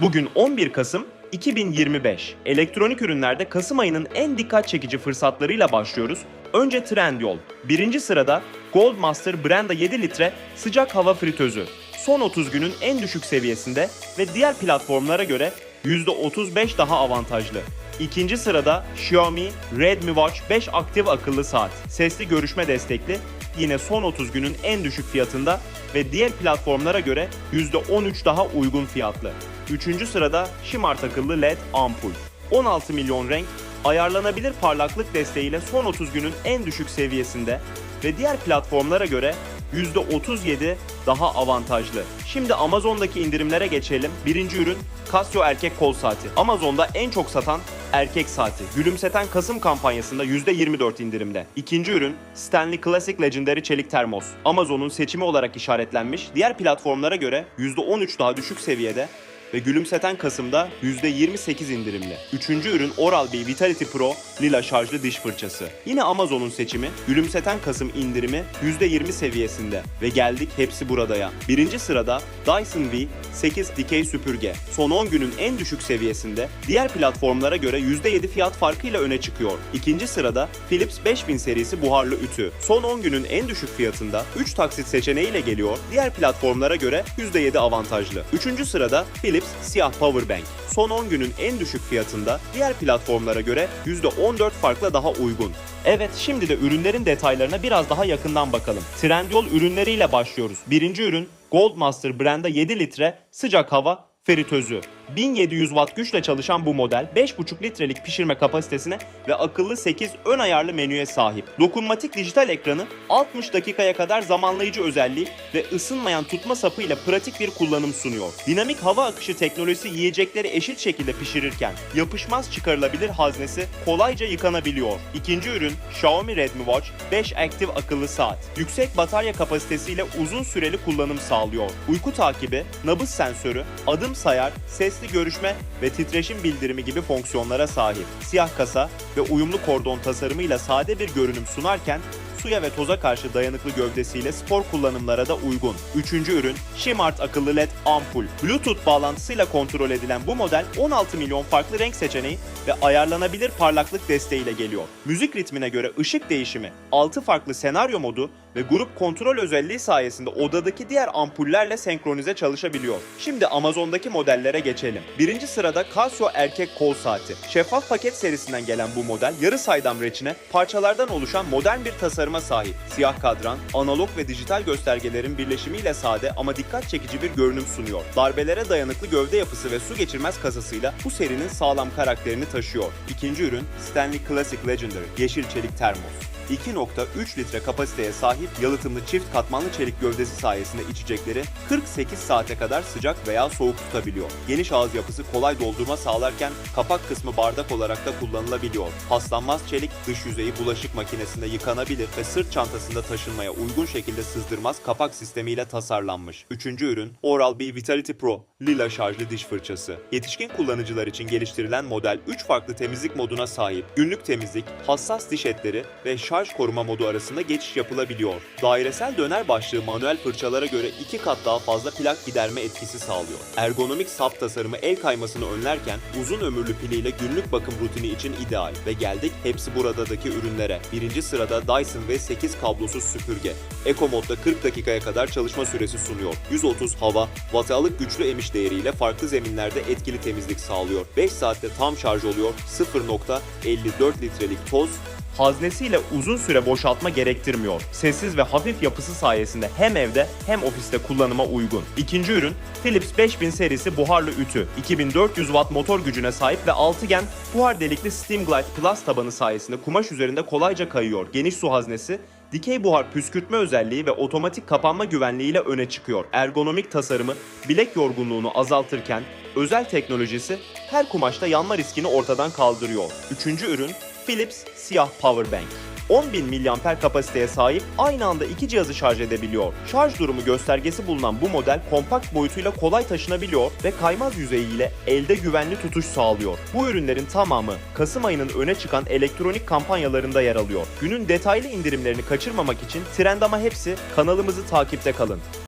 Bugün 11 Kasım 2025. Elektronik ürünlerde Kasım ayının en dikkat çekici fırsatlarıyla başlıyoruz. Önce Trendyol. Birinci sırada Goldmaster Brenda 7 litre sıcak hava fritözü. Son 30 günün en düşük seviyesinde ve diğer platformlara göre %35 daha avantajlı. İkinci sırada Xiaomi Redmi Watch 5 aktif akıllı saat. Sesli görüşme destekli. Yine son 30 günün en düşük fiyatında ve diğer platformlara göre %13 daha uygun fiyatlı. Üçüncü sırada Smart akıllı LED ampul. 16 milyon renk, ayarlanabilir parlaklık desteğiyle son 30 günün en düşük seviyesinde ve diğer platformlara göre %37 daha avantajlı. Şimdi Amazon'daki indirimlere geçelim. Birinci ürün Casio erkek kol saati. Amazon'da en çok satan erkek saati. Gülümseten Kasım kampanyasında %24 indirimde. İkinci ürün Stanley Classic Legendary çelik termos. Amazon'un seçimi olarak işaretlenmiş. Diğer platformlara göre %13 daha düşük seviyede ve Gülümseten Kasım'da %28 indirimli. Üçüncü ürün Oral-B Vitality Pro lila şarjlı diş fırçası. Yine Amazon'un seçimi Gülümseten Kasım indirimi %20 seviyesinde ve geldik hepsi buradaya. Birinci sırada Dyson V8 dikey süpürge. Son 10 günün en düşük seviyesinde diğer platformlara göre %7 fiyat farkıyla öne çıkıyor. İkinci sırada Philips 5000 serisi buharlı ütü. Son 10 günün en düşük fiyatında 3 taksit seçeneğiyle geliyor. Diğer platformlara göre %7 avantajlı. Üçüncü sırada Philips siyah powerbank. Son 10 günün en düşük fiyatında diğer platformlara göre %14 farkla daha uygun. Evet şimdi de ürünlerin detaylarına biraz daha yakından bakalım. Trendyol ürünleriyle başlıyoruz. Birinci ürün Goldmaster Branda 7 litre sıcak hava feritözü. 1700 watt güçle çalışan bu model 5,5 litrelik pişirme kapasitesine ve akıllı 8 ön ayarlı menüye sahip. Dokunmatik dijital ekranı 60 dakikaya kadar zamanlayıcı özelliği ve ısınmayan tutma sapıyla pratik bir kullanım sunuyor. Dinamik hava akışı teknolojisi yiyecekleri eşit şekilde pişirirken yapışmaz çıkarılabilir haznesi kolayca yıkanabiliyor. İkinci ürün Xiaomi Redmi Watch 5 Active akıllı saat. Yüksek batarya kapasitesiyle uzun süreli kullanım sağlıyor. Uyku takibi, nabız sensörü, adım sayar, sesli görüşme ve titreşim bildirimi gibi fonksiyonlara sahip. Siyah kasa ve uyumlu kordon tasarımıyla sade bir görünüm sunarken suya ve toza karşı dayanıklı gövdesiyle spor kullanımlara da uygun. Üçüncü ürün Shimart akıllı LED ampul. Bluetooth bağlantısıyla kontrol edilen bu model 16 milyon farklı renk seçeneği ve ayarlanabilir parlaklık desteğiyle geliyor. Müzik ritmine göre ışık değişimi, 6 farklı senaryo modu ve grup kontrol özelliği sayesinde odadaki diğer ampullerle senkronize çalışabiliyor. Şimdi Amazon'daki modellere geçelim. Birinci sırada Casio erkek kol saati. Şeffaf paket serisinden gelen bu model yarı saydam reçine parçalardan oluşan modern bir tasarıma sahip. Siyah kadran, analog ve dijital göstergelerin birleşimiyle sade ama dikkat çekici bir görünüm sunuyor. Darbelere dayanıklı gövde yapısı ve su geçirmez kasasıyla bu serinin sağlam karakterini taşıyor. İkinci ürün Stanley Classic Legendary yeşil çelik termos. 2.3 litre kapasiteye sahip yalıtımlı çift katmanlı çelik gövdesi sayesinde içecekleri 48 saate kadar sıcak veya soğuk tutabiliyor. Geniş ağız yapısı kolay doldurma sağlarken kapak kısmı bardak olarak da kullanılabiliyor. Paslanmaz çelik dış yüzeyi bulaşık makinesinde yıkanabilir ve sırt çantasında taşınmaya uygun şekilde sızdırmaz kapak sistemiyle tasarlanmış. Üçüncü ürün Oral-B Vitality Pro lila şarjlı diş fırçası. Yetişkin kullanıcılar için geliştirilen model 3 farklı temizlik moduna sahip. Günlük temizlik, hassas diş etleri ve şarj koruma modu arasında geçiş yapılabiliyor. Dairesel döner başlığı manuel fırçalara göre 2 kat daha fazla plak giderme etkisi sağlıyor. Ergonomik sap tasarımı el kaymasını önlerken uzun ömürlü piliyle günlük bakım rutini için ideal. Ve geldik hepsi buradaki ürünlere. Birinci sırada Dyson V8 kablosuz süpürge. Eco modda 40 dakikaya kadar çalışma süresi sunuyor. 130 hava, wattalık güçlü emiş değeriyle farklı zeminlerde etkili temizlik sağlıyor. 5 saatte tam şarj oluyor. 0.54 litrelik toz haznesiyle uzun süre boşaltma gerektirmiyor. Sessiz ve hafif yapısı sayesinde hem evde hem ofiste kullanıma uygun. İkinci ürün Philips 5000 serisi buharlı ütü. 2400 watt motor gücüne sahip ve altıgen buhar delikli Steam Glide Plus tabanı sayesinde kumaş üzerinde kolayca kayıyor. Geniş su haznesi Dikey buhar püskürtme özelliği ve otomatik kapanma güvenliğiyle öne çıkıyor. Ergonomik tasarımı bilek yorgunluğunu azaltırken özel teknolojisi her kumaşta yanma riskini ortadan kaldırıyor. Üçüncü ürün Philips siyah powerbank. 10.000 mAh kapasiteye sahip aynı anda iki cihazı şarj edebiliyor. Şarj durumu göstergesi bulunan bu model kompakt boyutuyla kolay taşınabiliyor ve kaymaz yüzeyiyle elde güvenli tutuş sağlıyor. Bu ürünlerin tamamı Kasım ayının öne çıkan elektronik kampanyalarında yer alıyor. Günün detaylı indirimlerini kaçırmamak için Trendama hepsi kanalımızı takipte kalın.